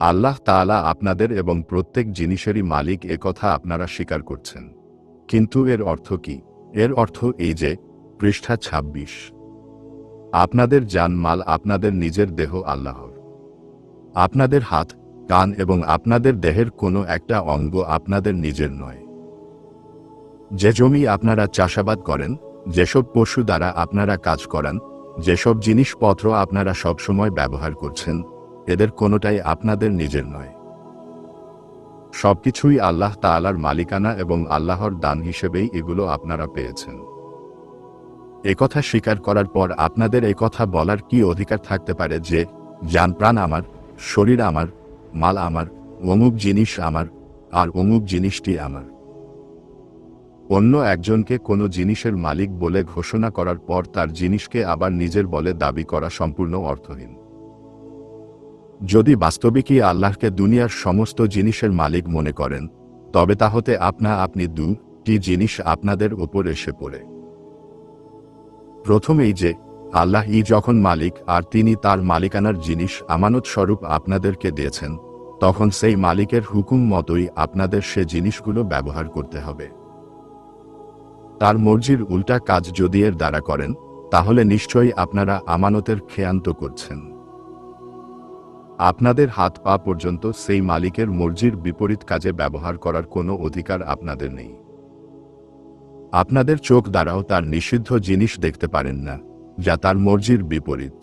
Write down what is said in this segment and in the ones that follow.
আল্লাহ তাআলা আপনাদের এবং প্রত্যেক জিনিসেরই মালিক একথা আপনারা স্বীকার করছেন। কিন্তু এর অর্থ কি? এর অর্থ এই যে, পৃষ্ঠা ২৬ আপনাদের জানমাল আপনাদের নিজের দেহ আল্লাহর। আপনাদের হাত, কান এবং আপনাদের দেহের কোনো একটা অঙ্গ আপনাদের নিজের নয়। যে জমি আপনারা চাষাবাদ করেন, যেসব পশু দ্বারা আপনারা কাজ করান, যেসব জিনিসপত্র আপনারা সবসময় ব্যবহার করছেন এদের কোনোটাই আপনাদের নিজের নয়। সবকিছুই আল্লাহ তালার মালিকানা এবং আল্লাহর দান হিসেবেই এগুলো আপনারা পেয়েছেন। একথা স্বীকার করার পর আপনাদের একথা বলার কি অধিকার থাকতে পারে যে যান প্রাণ আমার, শরীর আমার, মাল আমার, অমুক জিনিস আমার, আর অমুক জিনিসটি আমার। অন্য একজনকে কোনো জিনিসের মালিক বলে ঘোষণা করার পর তার জিনিসকে আবার নিজের বলে দাবি করা সম্পূর্ণ অর্থহীন। যদি বাস্তবিকই আল্লাহকে দুনিয়ার সমস্ত জিনিসের মালিক মনে করেন, তবে তা হতে আপনা আপনি দুটি জিনিস আপনাদের ওপর এসে পড়ে। প্রথমেই যে, আল্লাহ ই যখন মালিক আর তিনি তার মালিকানার জিনিস আমানত স্বরূপ আপনাদেরকে দিয়েছেন, তখন সেই মালিকের হুকুম মতোই আপনাদের সে জিনিসগুলো ব্যবহার করতে হবে। তার মর্জির উল্টা কাজ যদি এর দ্বারা করেন, তাহলে নিশ্চয়ই আপনারা আমানতের খেয়ান্ত করছেন। আপনাদের হাত পা পর্যন্ত সেই মালিকের মর্জির বিপরীত কাজে ব্যবহার করার কোনো অধিকার আপনাদের নেই। আপনাদের চোখ দ্বারাও তার নিষিদ্ধ জিনিস দেখতে পারেন না, যা তার মর্জির বিপরীত।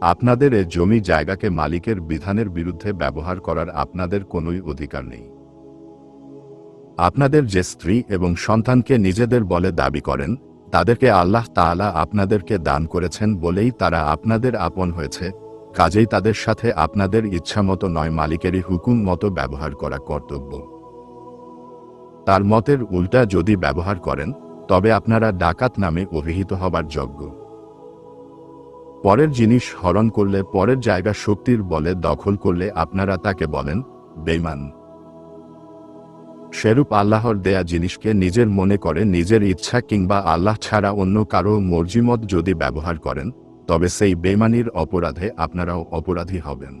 আপনাদের এ জমি জায়গাকে মালিকের বিধানের বিরুদ্ধে ব্যবহার করার আপনাদের কোনোই অধিকার নেই। আপনাদের যে স্ত্রী এবং সন্তানকে নিজেদের বলে দাবি করেন, তাদেরকে আল্লাহ তাআলা আপনাদেরকে দান করেছেন বলেই তারা আপনাদের আপন হয়েছে কাজেই তাদের সাথে আপনাদের ইচ্ছামতো নয় মালিকেরই হুকুম মতো ব্যবহার করা কর্তব্য। তার মতের উল্টা যদি ব্যবহার করেন, তবে আপনারা ডাকাত নামে অভিহিত হবার যোগ্য। পরের জিনিস হরণ করলে পরের জায়গা শক্তির বলে দখল করলে আপনারা তাকে বলেন বেইমান সেরূপ আল্লাহর দেয়া জিনিসকে নিজের মনে করে নিজের ইচ্ছা কিংবা আল্লাহ ছাড়া অন্য কারও মর্জিমত যদি ব্যবহার করেন তবে সেই বেমানির অপরাধে আপনারাও অপরাধী হবেন।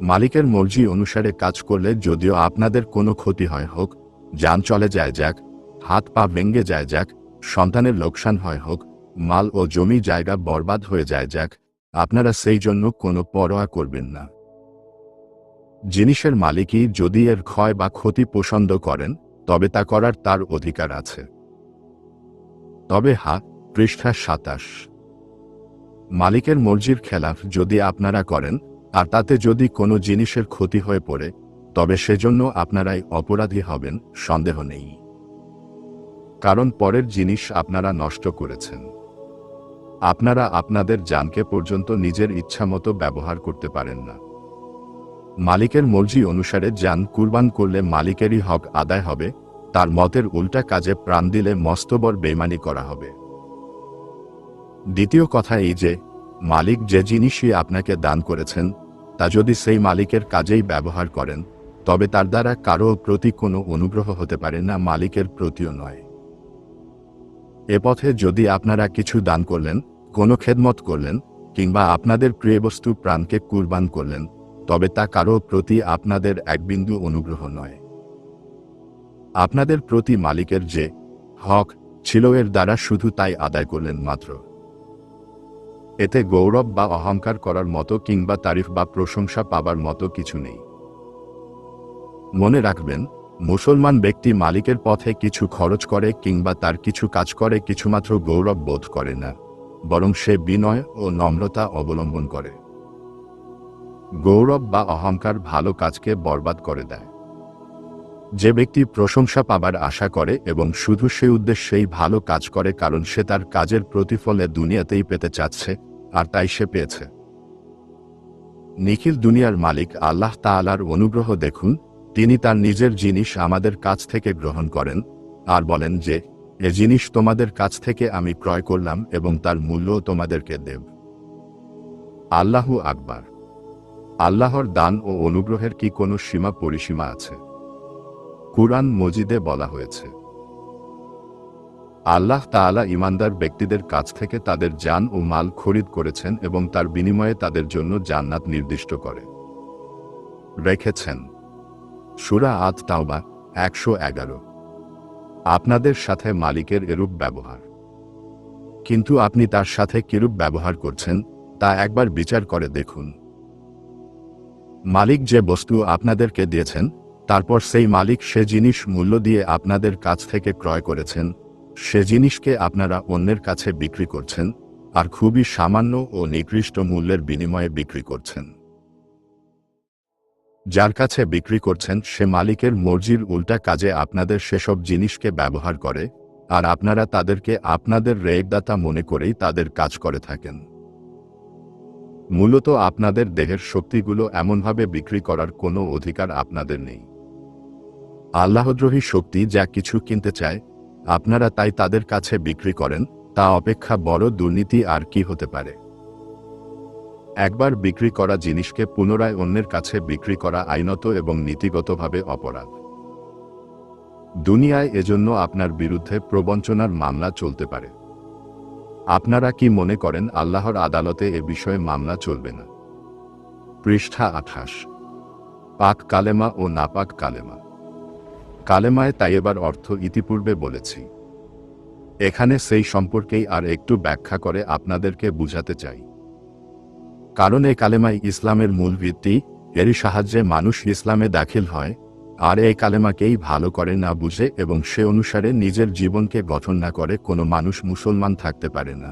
মালিকের মর্জি অনুসারে কাজ করলে যদিও আপনাদের কোনো ক্ষতি হয় হোক, যান চলে যায় যাক, হাত পা ভেঙ্গে যায় যাক, সন্তানের লোকসান হয় হোক, মাল ও জমি জায়গা বরবাদ হয়ে যায় যাক, আপনারা সেই জন্য কোনো পরোয়া করবেন না। জিনিসের মালিকই যদি এর ক্ষয় বা ক্ষতি পছন্দ করেন, তবে তা করার তার অধিকার আছে। তবে হা পৃষ্ঠা সাতাশ। মালিকের মর্জির খেলাফ যদি আপনারা করেন, আর তাতে যদি কোনো জিনিসের ক্ষতি হয়ে পড়ে, তবে সেজন্য আপনারাই অপরাধী হবেন, সন্দেহ নেই। কারণ পরের জিনিস আপনারা নষ্ট করেছেন। আপনারা আপনাদের জানকে পর্যন্ত নিজের ইচ্ছামতো ব্যবহার করতে পারেন না। মালিকের মর্জি অনুসারে যান কুরবান করলে মালিকেরই হক আদায় হবে, তার মতের উল্টা কাজে প্রাণ দিলে মস্তবর বেমানি করা হবে। দ্বিতীয় কথা এই যে, মালিক যে জিনিসই আপনাকে দান করেছেন, তা যদি সেই মালিকের কাজেই ব্যবহার করেন, তবে তার দ্বারা কারও প্রতি কোনো অনুগ্রহ হতে পারে না, মালিকের প্রতিও নয়। এ পথে যদি আপনারা কিছু দান করলেন, কোনো খেদমত করলেন, কিংবা আপনাদের প্রিয় বস্তু প্রাণকে কুরবান করলেন, তবে তা কারও প্রতি আপনাদের এক বিন্দু অনুগ্রহ নয়। আপনাদের প্রতি মালিকের যে হক ছিল এর দ্বারা শুধু তাই আদায় করলেন মাত্র। এতে গৌরব বা অহংকার করার মতো কিংবা তারিফ বা প্রশংসা পাবার মতো কিছু নেই। মনে রাখবেন, মুসলমান ব্যক্তি মালিকের পথে কিছু খরচ করে কিংবা তার কিছু কাজ করে কিছুমাত্র গৌরব বোধ করে না, বরং সে বিনয় ও নম্রতা অবলম্বন করে। গৌরব বা অহংকার ভালো কাজকে বরবাদ করে দেয়। যে ব্যক্তি প্রশংসা পাবার আশা করে এবং শুধু সেই উদ্দেশ্যেই ভালো কাজ করে কারণ সে তার কাজের প্রতিফলে দুনিয়াতেই পেতে চাচ্ছে, আর তাই সে পেয়েছে। নিখিল দুনিয়ার মালিক আল্লাহ তাআলার অনুগ্রহ দেখুন, তিনি তার নিজের জিনিস আমাদের কাছ থেকে গ্রহণ করেন, আর বলেন যে, এ জিনিস তোমাদের কাছ থেকে আমি ক্রয় করলাম এবং তার মূল্য তোমাদেরকে দেব। আল্লাহু আকবার। আল্লাহর দান ও অনুগ্রহের কি কোনো সীমা পরিসীমা আছে? কুরআন মজিদে বলা হয়েছে। আল্লাহ তাআলা ইমানদার ব্যক্তিদের কাছ থেকে তাদের জান ও মাল খরিদ করেছেন এবং তার বিনিময়ে তাদের জন্য জান্নাত নির্দিষ্ট করে। রেখেছেন। সুরা আত তাওবা একশো এগারো। আপনাদের সাথে মালিকের এরূপ ব্যবহার। কিন্তু আপনি তার সাথে কিরূপ ব্যবহার করছেন, তা একবার বিচার করে দেখুন। মালিক যে বস্তু আপনাদেরকে দিয়েছেন তারপর সেই মালিক সে জিনিস মূল্য দিয়ে আপনাদের কাছ থেকে ক্রয় করেছেন, সে জিনিসকে আপনারা অন্যের কাছে বিক্রি করছেন, আর খুবই সামান্য ও নিকৃষ্ট মূল্যের বিনিময়ে বিক্রি করছেন। যার কাছে বিক্রি করছেন, সে মালিকের মর্জির উল্টা কাজে আপনাদের সেসব জিনিসকে ব্যবহার করে, আর আপনারা তাদেরকে আপনাদের রেগদাতা মনে করেই তাদের কাজ করে থাকেন। মূলত আপনাদের দেহের শক্তিগুলো এমনভাবে বিক্রি করার কোনো অধিকার আপনাদের নেই। আল্লাহদ্রোহী শক্তি যা কিছু কিনতে চায়, আপনারা তাই তাদের কাছে বিক্রি করেন, তা অপেক্ষা বড় দুর্নীতি আর কি হতে পারে। একবার বিক্রি করা জিনিসকে পুনরায় অন্যের কাছে বিক্রি করা আইনত এবং নীতিগতভাবে অপরাধ। দুনিয়ায় এজন্য আপনার বিরুদ্ধে প্রবঞ্চনার মামলা চলতে পারে। আপনারা কি মনে করেন আল্লাহর আদালতে এ বিষয়ে মামলা চলবে না? পৃষ্ঠা আঠাশ। পাক কালেমা ও নাপাক কালেমা। কালেমায় তাইয়েবার অর্থ ইতিপূর্বে বলেছি। এখানে সেই সম্পর্কেই আর একটু ব্যাখ্যা করে আপনাদেরকে বুঝাতে চাই। কারণ এ কালেমাই ইসলামের মূল ভিত্তি, এরই সাহায্যে মানুষ ইসলামে দাখিল হয়, আর এই কালেমাকেই ভালো করে না বুঝে এবং সে অনুসারে নিজের জীবনকে গঠন না করে কোনো মানুষ মুসলমান থাকতে পারে না।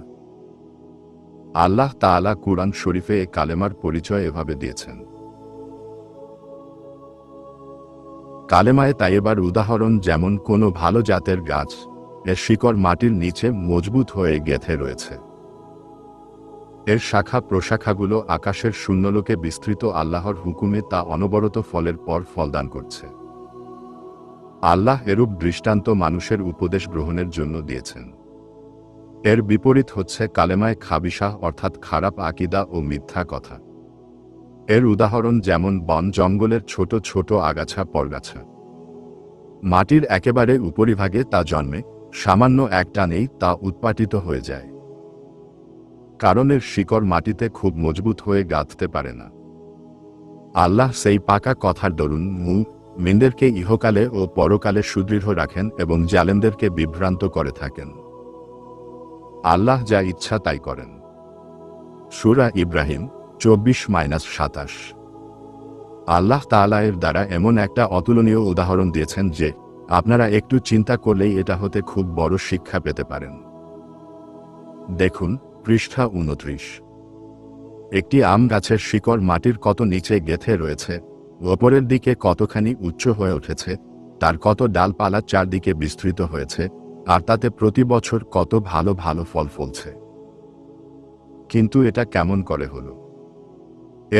আল্লাহ তাআলা কুরআন শরীফে এ কালেমার পরিচয় এভাবে দিয়েছেন। কালেমায় তাইয়েবার উদাহরণ যেমন কোনো ভালো জাতের গাছ, এর শিকড় মাটির নিচে মজবুত হয়ে গেথে রয়েছে। এর শাখা প্রশাখাগুলো আকাশের শূন্যলোকে বিস্তৃত আল্লাহর হুকুমে তা অনবরত ফলের পর ফলদান করছে। আল্লাহ এরূপ দৃষ্টান্ত মানুষের উপদেশ গ্রহণের জন্য দিয়েছেন। এর বিপরীত হচ্ছে কালেমায় খাবিসাহ অর্থাৎ খারাপ আকিদা ও মিথ্যা কথা। এর উদাহরণ যেমন বন জঙ্গলের ছোট ছোট আগাছা পরগাছা। মাটির একেবারে উপরিভাগে তা জন্মে, সামান্য এক টানেই তা উৎপাটিত হয়ে যায়। কারণের শিকড় মাটিতে খুব মজবুত হয়ে গাঁথতে পারে না। আল্লাহ সেই পাকা কথার দরুন মু, মিনদেরকে ইহকালে ও পরকালে সুদৃঢ় রাখেন এবং জালেমদেরকে বিভ্রান্ত করে থাকেন। আল্লাহ যা ইচ্ছা তাই করেন। সুরা ইব্রাহিম চব্বিশ মাইনাস সাতাশ। আল্লাহ তালায়ের দ্বারা এমন একটা অতুলনীয় উদাহরণ দিয়েছেন যে, আপনারা একটু চিন্তা করলেই এটা হতে খুব বড় শিক্ষা পেতে পারেন। দেখুন, পৃষ্ঠা উনত্রিশ। একটি আম গাছের শিকড় মাটির কত নিচে গেথে রয়েছে, ওপরের দিকে কতখানি উচ্চ হয়ে উঠেছে, তার কত ডালপালা চারদিকে বিস্তৃত হয়েছে, আর তাতে প্রতি বছর কত ভালো ভালো ফল ফলছে। কিন্তু এটা কেমন করে হলো?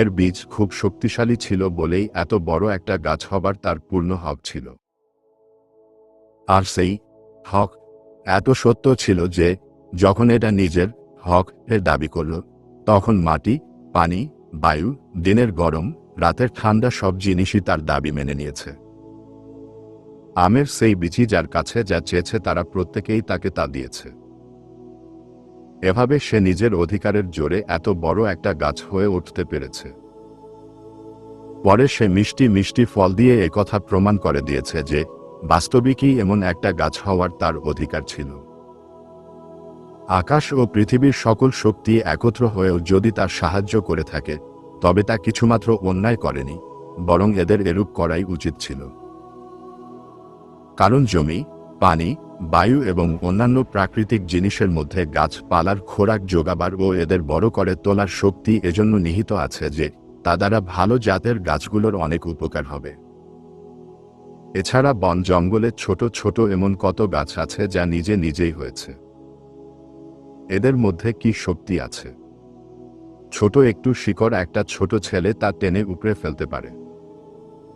এর বীজ খুব শক্তিশালী ছিল বলেই এত বড় একটা গাছ হবার তার পূর্ণ হক ছিল। আর সেই হক এত সত্য ছিল যে, যখন এটা নিজের হক এর দাবি করল, তখন মাটি, পানি, বায়ু, দিনের গরম, রাতের ঠান্ডা সব জিনিসই তার দাবি মেনে নিয়েছে। আমের সেই বিচি যার কাছে যা চেয়েছে তারা প্রত্যেকেই তাকে তা দিয়েছে। এভাবে সে নিজের অধিকারের জোরে এত বড় একটা গাছ হয়ে উঠতে পেরেছে। পরে সে মিষ্টি মিষ্টি ফল দিয়ে একথা প্রমাণ করে দিয়েছে যে, বাস্তবিকই এমন একটা গাছ হওয়ার তার অধিকার ছিল। আকাশ ও পৃথিবীর সকল শক্তি একত্র হয়েও যদি তার সাহায্য করে থাকে, তবে তা কিছুমাত্র অন্যায় করেনি, বরং এদের এরূপ করাই উচিত ছিল। কারণ জমি পানি, বায়ু এবং অন্যান্য প্রাকৃতিক জিনিসের মধ্যে গাছপালার খোরাক যোগাবার ও এদের বড় করে তোলার শক্তি এজন্য নিহিত আছে যে, তা দ্বারা ভালো জাতের গাছগুলোর অনেক উপকার হবে। এছাড়া বন জঙ্গলে ছোট ছোট এমন কত গাছ আছে যা নিজে নিজেই হয়েছে। এদের মধ্যে কি শক্তি আছে? ছোট একটু শিকড় একটা ছোট ছেলে তা টেনে উপড়ে ফেলতে পারে।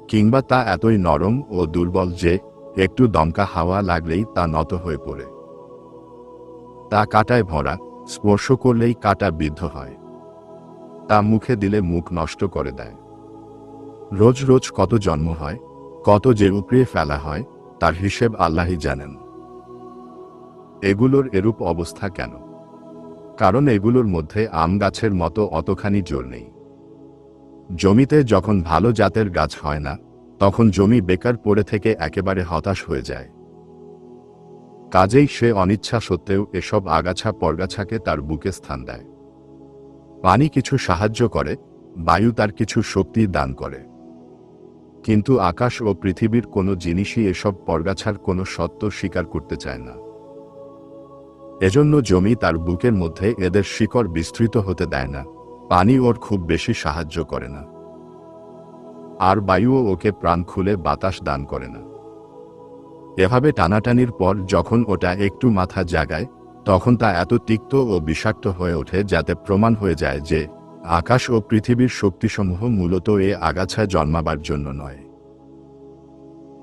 কিংবা তা এতই নরম ও দুর্বল যে একটু দমকা হাওয়া লাগলেই তা নত হয়ে পড়ে। তা কাটায় ভরা, স্পর্শ করলেই কাটা বিদ্ধ হয়। তা মুখে দিলে মুখ নষ্ট করে দেয়। রোজ রোজ কত জন্ম হয়, কত যে উপড়িয়ে ফেলা হয়, তার হিসেব আল্লাহই জানেন। এগুলোর এরূপ অবস্থা কেন? কারণ এগুলোর মধ্যে আম গাছের মতো অতখানি জোর নেই। জমিতে যখন ভালো জাতের গাছ হয় না তখন জমি বেকার পড়ে থেকে একেবারে হতাশ হয়ে যায়। কাজেই সে অনিচ্ছা সত্ত্বেও এসব আগাছা পরগাছাকে তার বুকে স্থান দেয়। পানি কিছু সাহায্য করে, বায়ু তার কিছু শক্তি দান করে। কিন্তু আকাশ ও পৃথিবীর কোনো জিনিসই এসব পরগাছার কোনো সত্য স্বীকার করতে চায় না। এজন্য জমি তার বুকের মধ্যে এদের শিকড় বিস্তৃত হতে দেয় না। পানি ওর খুব বেশি সাহায্য করে না। আর বায়ুও ওকে প্রাণ খুলে বাতাস দান করে না। এভাবে টানাটানির পর যখন ওটা একটু মাথা জাগায়, তখন তা এত তিক্ত ও বিষাক্ত হয়ে ওঠে যাতে প্রমাণ হয়ে যায় যে, আকাশ ও পৃথিবীর শক্তিসমূহ মূলত এ আগাছা জন্মাবার জন্য নয়।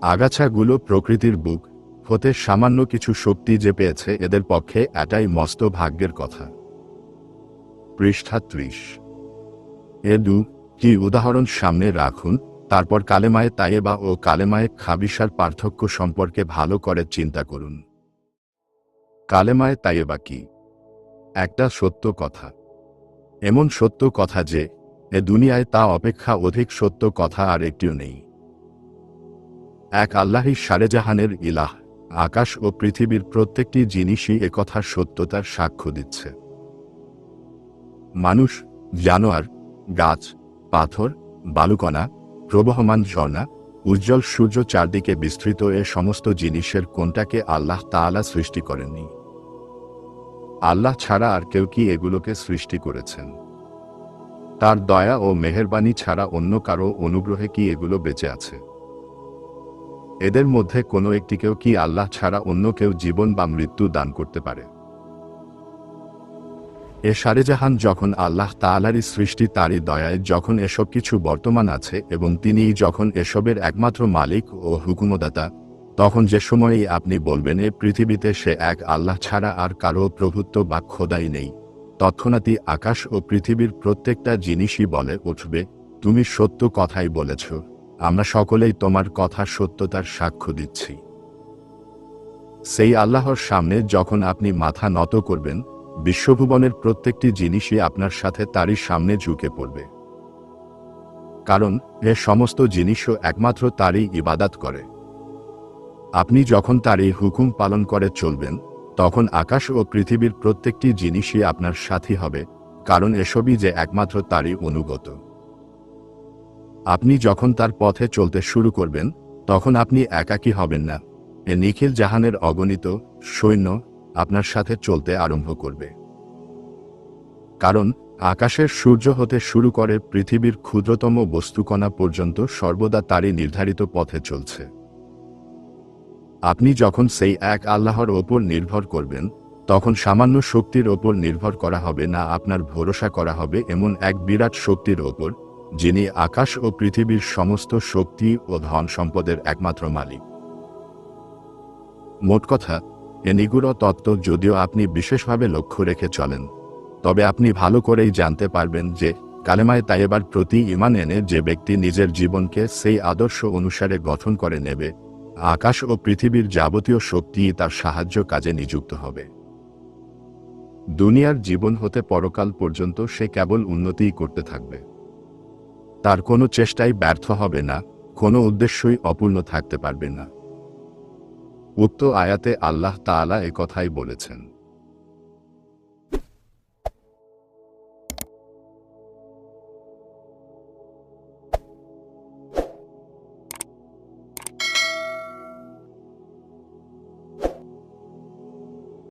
আগাছাগুলো প্রকৃতির বুক, হতে সামান্য কিছু শক্তি যে পেয়েছে এদের পক্ষে এটাই মস্ত ভাগ্যের কথা। পৃষ্ঠা ত্রিশ। এ দু কি উদাহরণ সামনে রাখুন, তারপর কালেমায়ে তায়েবা ও কালেমায়ে খাবিসার পার্থক্য সম্পর্কে ভালো করে চিন্তা করুন। কালেমায় তায়েবা কি? একটা সত্য কথা। এমন সত্য কথা যে, এ দুনিয়ায় তা অপেক্ষা অধিক সত্য কথা আর একটিও নেই। এক আল্লাহি সারেজাহানের ইলাহ, আকাশ ও পৃথিবীর প্রত্যেকটি জিনিসই একথার সত্যতার সাক্ষ্য দিচ্ছে। মানুষ, জানোয়ার, গাছ পাথর, বালুকণা, প্রবহমান ঝর্ণা, উজ্জ্বল সূর্য চারদিকে বিস্তৃত এ সমস্ত জিনিসের কোনটাকে আল্লাহ তাআলা সৃষ্টি করেননি। আল্লাহ ছাড়া আর কেউ কি এগুলোকে সৃষ্টি করেছেন? তার দয়া ও মেহেরবানি ছাড়া অন্য কারও অনুগ্রহে কি এগুলো বেঁচে আছে? এদের মধ্যে কোনো একটিকেও কি আল্লাহ ছাড়া অন্য কেউ জীবন বা মৃত্যু দান করতে পারে? এ সারেজাহান যখন আল্লাহ তাআলারই সৃষ্টি তারই দয়ায় যখন এসব কিছু বর্তমান আছে এবং তিনিই যখন এসবের একমাত্র মালিক ও হুকুমদাতা, তখন যে সময়েই আপনি বলবেন এ পৃথিবীতে সে এক আল্লাহ ছাড়া আর কারও প্রভুত্ব বা খোদাই নেই। তৎক্ষণাৎই আকাশ ও পৃথিবীর প্রত্যেকটা জিনিসই বলে, উঠবে, তুমি সত্য কথাই বলেছ, আমরা সকলেই তোমার কথা সত্যতার সাক্ষ্য দিচ্ছি। সেই আল্লাহর সামনে যখন আপনি মাথা নত করবেন বিশ্বভুবনের প্রত্যেকটি জিনিসই আপনার সাথে তারই সামনে ঝুঁকে পড়বে। কারণ, এ সমস্ত জিনিসও একমাত্র তারই ইবাদাত করে। আপনি যখন তারই হুকুম পালন করে চলবেন, তখন আকাশ ও পৃথিবীর প্রত্যেকটি জিনিসই আপনার সাথী হবে, কারণ এসবই যে একমাত্র তারই অনুগত। আপনি যখন তার পথে চলতে শুরু করবেন, তখন আপনি একাকী হবেন না। এ নিখিল জাহানের অগণিত সৈন্য আপনার সাথে চলতে আরম্ভ করবে। কারণ আকাশের সূর্য হতে শুরু করে পৃথিবীর ক্ষুদ্রতম বস্তুকণা পর্যন্ত সর্বদা তারই নির্ধারিত পথে চলছে। আপনি যখন সেই এক আল্লাহর ওপর নির্ভর করবেন, তখন সামান্য শক্তির ওপর নির্ভর করা হবে না আপনার ভরসা করা হবে এমন এক বিরাট শক্তির ওপর, যিনি আকাশ ও পৃথিবীর সমস্ত শক্তি ও ধন সম্পদের একমাত্র মালিক। মোট কথা এ নিগুড় তত্ত্ব যদিও আপনি বিশেষভাবে লক্ষ্য রেখে চলেন, তবে আপনি ভালো করেই জানতে পারবেন যে কালেমায় তাইবার প্রতি ইমান এনে যে ব্যক্তি নিজের জীবনকে সেই আদর্শ অনুসারে গঠন করে নেবে, আকাশ ও পৃথিবীর যাবতীয় শক্তি তার সাহায্য কাজে নিযুক্ত হবে। দুনিয়ার জীবন হতে পরকাল পর্যন্ত সে কেবল উন্নতিই করতে থাকবে। তার কোনো চেষ্টাই ব্যর্থ হবে না, কোনো উদ্দেশ্যই অপূর্ণ থাকতে পারবে না। উক্ত আয়াতে আল্লাহ তাআলা কথাই বলেছেন।